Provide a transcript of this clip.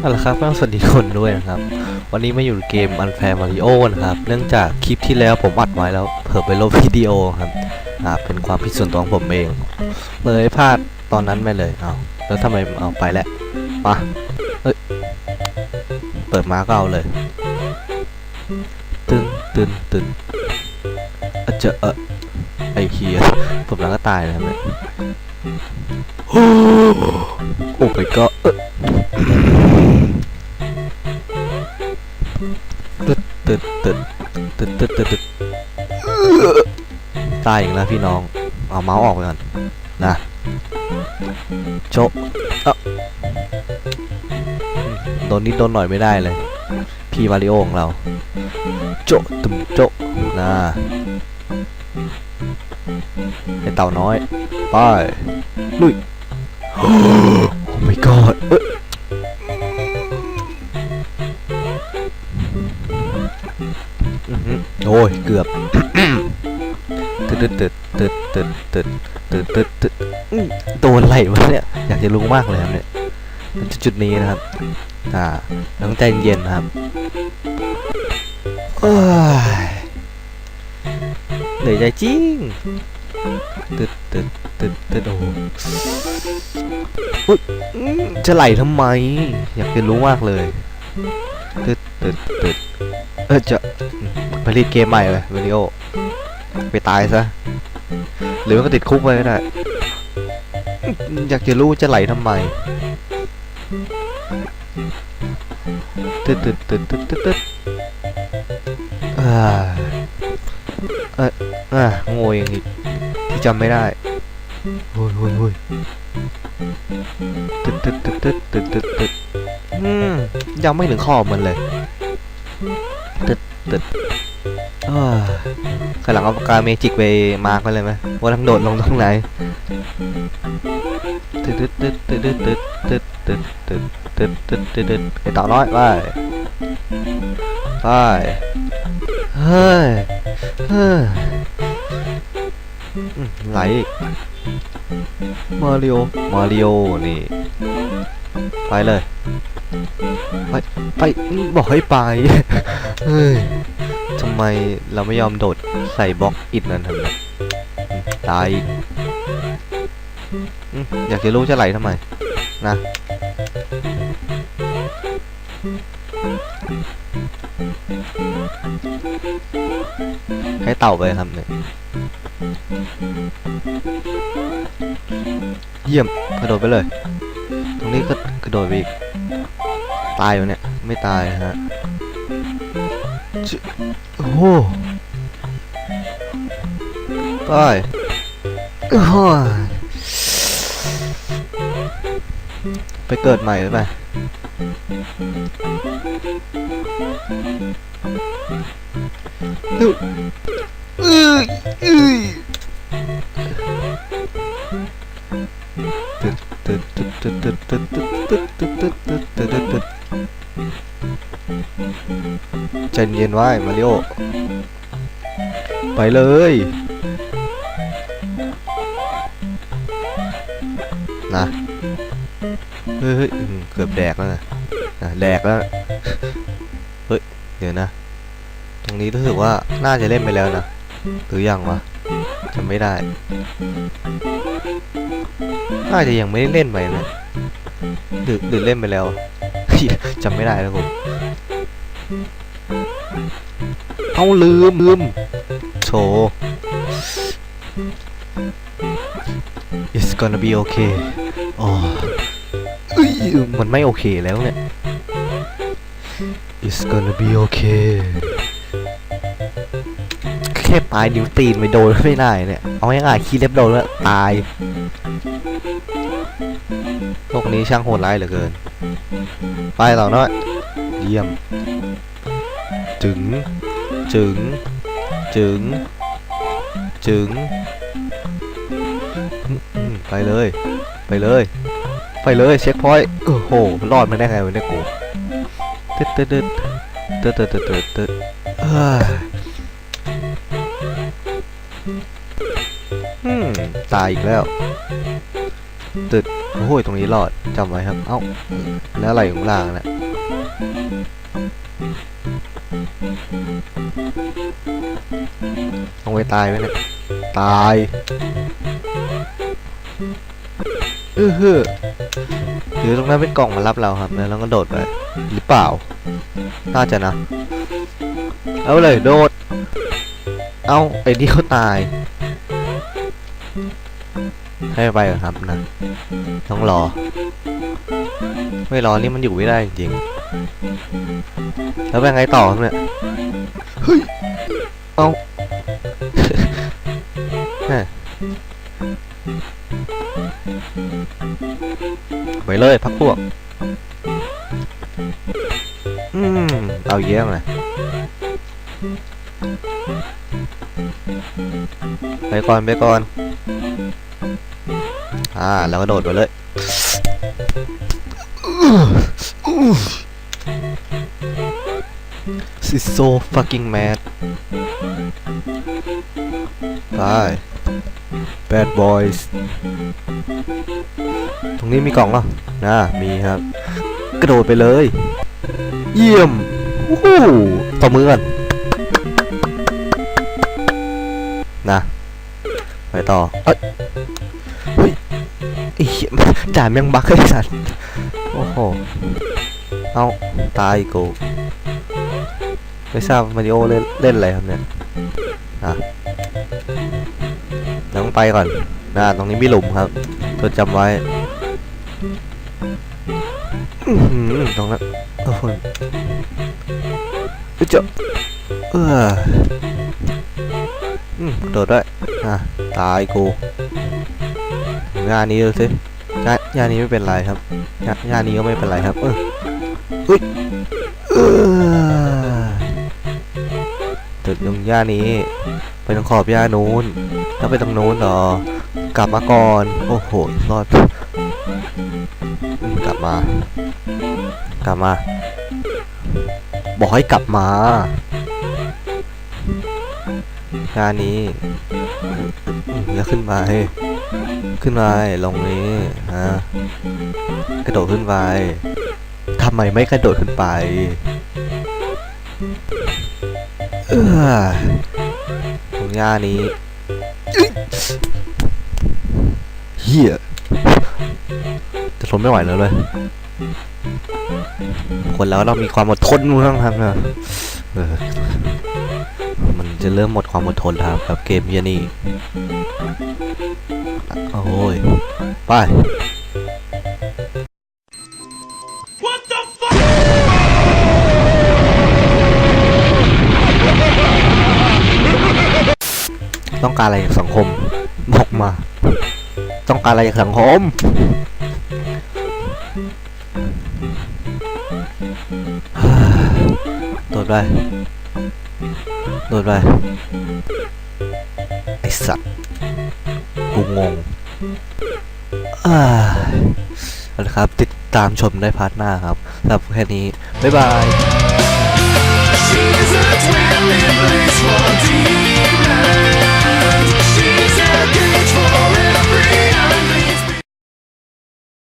เอาละครับก็สวัสดีคนด้วยนะครับ วันนี้มาอยู่เกม Unfair Mario นะครับ เนื่องจากคลิปที่แล้วผมอัดไว้แล้วเผลอไปลบวิดีโอครับอ่าเป็นความผิดส่วนตัวของผมเอง เลยพลาดตอนนั้นไปเลยเอาแล้วทำไมเอาไปแล้วมาเอ้ยเปิดมาก็เอาเลยตึนตึนตึนอะเจอเออไอเฮียผมแล้วก็ตายเลยครับเนี่ยโอ้โอ้ my god ตึดตึดตึดตึดตายอีกแล้วพี่น้อง เอาเมาส์ออกไปก่อนนะโจะโดนนิดโดนหน่อยไม่ได้เลย พี่มาริโอของเรา โจะตึมโจะนะไอเต่าน้อย ไป ลุย อ้ย เกือบตึดตึดตึดตึดตึดตึดตึดตึดโดนอะไรวะเนี่ย อยากจะรู้มากเลยครับเนี่ยจุดนี้นะครับ อ่าต้องใจเย็นนะครับเหนื่อยใจจริงตึดตึดตึดตึดโอ้ยจะไหลทำไม อยากจะรู้มากเลยตึดตึดตึดเออจะ ผลิตเกมใหม่เลยวิดีโอไปตายซะ หรือมันก็ติดคุกไปก็ได้ อยากจะรู้จะไหลทำไมตึ๊ดตึ๊ดตึ๊ดตึ๊ดตึ๊ดตึ๊ดอ่าเอออ่าโง่ยังอีกที่จำไม่ได้โอ้ยโอ้ยโอ้ยตึ๊ดตึ๊ดตึ๊ดตึ๊ดตึ๊ดตึ๊ดอืมยังไม่ถึงข้อมันเลย ตึดตึดข้างหลังเอาปากกาเมจิกไปมาร์กไว้เลยไหมว่าทั้งโดดลงตรงไหนตึ๊ดตึดตึดตึดตึดตึดตึดตึดตึดตึดตึดตึดไอต่อน้อยไปไปเฮ้ยเฮ้ยไหลมาริโอมาริโอนี่ ไปเลย ไป ไป บอกให้ไป เฮ้ยทำไมเราไม่ยอมโดดใส่บล็อกอิดนั่นทำไมอืมตายอีกอยากจะรู้จะไหลทำไม นะให้เต่าไปครับเนี่ยเยี่ยมกระโดดไปเลย ตรงนี้ก็กระโดดไปอีก ตายอยู่เนี่ย ไม่ตายฮะ โอ้โหไปโอ้โหไปเกิดใหม่หรือเปล่าเร็วเอ้ยเอ้ยตึ๊ดตึ๊ดตึ๊ดตึ๊ดตึ๊ดตึ๊ดตึ๊ดตึ๊ดตึ๊ดตึ๊ดตึ๊ดตึ๊ดตึ๊ดตึ๊ด ใจเย็นไว้มาริโอไปเลย นะ เฮ้ยเกือบแดกแล้วนะนะแดกแล้ว เฮ้ย เดี๋ยวนะ ตรงนี้รู้สึกว่าน่าจะเล่นไปแล้วนะ หรือยังวะจำไม่ได้ น่าจะยังไม่ได้เล่นไปนะหรือหรือเล่นไปแล้ว จำไม่ได้แล้วผมเอาลืมลืมโถ it's gonna be okay อ๋อเอ้ยมันไม่โอเคแล้วเนี่ย it's gonna be okay แค่ปลายนิ้วตีนไปโดนไม่ได้เนี่ย เอาง่ายๆคีย์เล็บโดนแล้วตายโลกนี้ช่างโหดร้ายเหลือเกิน ไปต่อน้อย เยี่ยม จึง จึง จึง จึง ไปเลย ไปเลย ไปเลยเช็คพอยต์โอ้โห รอดมาได้ไงวะเนี่ยกูตึ๊ดตึ๊ดตึ๊ดตึ๊ดตึ๊ดตึ๊ดตึ๊ดตึ๊ดเอ้ยอืมตายอีกแล้วตึ๊ด โอ้ยตรงนี้รอดจำไว้ครับ เอ้า แล้วอะไรอยู่ข้างล่างนะลงไปตายไหมเนี่ย ตายเออเฮ้อหรือตรงนั้นเป็นกล่องมารับเราครับแล้วเราก็โดดไปหรือเปล่า น่าจะนะ เอาเลยโดด เอาไอ้นี่เขาตาย ให้ไปก่อนครับนะต้องรอ ไม่รอนี่มันอยู่ไม่ได้จริงๆแล้วเป็นไงต่อครับเนี่ยเฮ้ยเอาแม่ไปเลยพักพวก อืม เอาเยี่ยมเลย ไปก่อนไปก่อน อ่าแล้วก็โดดไปเลย This is so fucking mad ไป Bad boys ตรงนี้มีกล่องเหรอนะมีครับ กระโดดไปเลย เยี่ยมวู้ฮู้ตบมือก่น ไปต่อ เอ้ยเฮ้ยไอ้เหี้ยจ่ายแมงบักไอ้สัตว์โอ้โห เอาตายกูไม่ทราบมาริโอเล่นเล่นอะไรครับเนี่ยอะต้องไปก่อนนะตรงนี้มีหลุมครับจดจำไว้อื้อหือตรงนั้นโอ้โหเจ้าเอออืมโดดด้วยอะ ตายกูงานนี้ดูสิงานงานนี้ไม่เป็นไรครับงานงานนี้ก็ไม่เป็นไรครับ เออเฮ้ยเออจุดตรงหญ้านี้ ไปตรงขอบหญ้านู้นแล้วไปตรงนู้นหรอกลับมาก่อน โอ้โหรอดกลับมา กลับมา บอกให้กลับมาหญ้านนี้ มอย่าขึ้นมาเฮ้ยขึ้นมาลงนี้ฮะกระโดดขึ้นไปทำไมไม่กระโดดขึ้นไป เออตรงหญ้านี้เฮียจะทนไม่ไหวแล้วเลยคนแล้วเรามีความอดทนมั้งครับนะเออ จะเริ่มหมดความอดทนแล้วครับกับเกมเฮียนี่โอ้ย ไป ต้องการอะไรจากสังคม บอกมา ต้องการอะไรจากสังคมโดดไป โดดไปไอสัตว์กูงงอ่าเอาละครับ ติดตามชมได้พาร์ทหน้าครับสำหรับแค่นี้ บ๊ายบาย She's a dwelling place for demons. She's a cage for every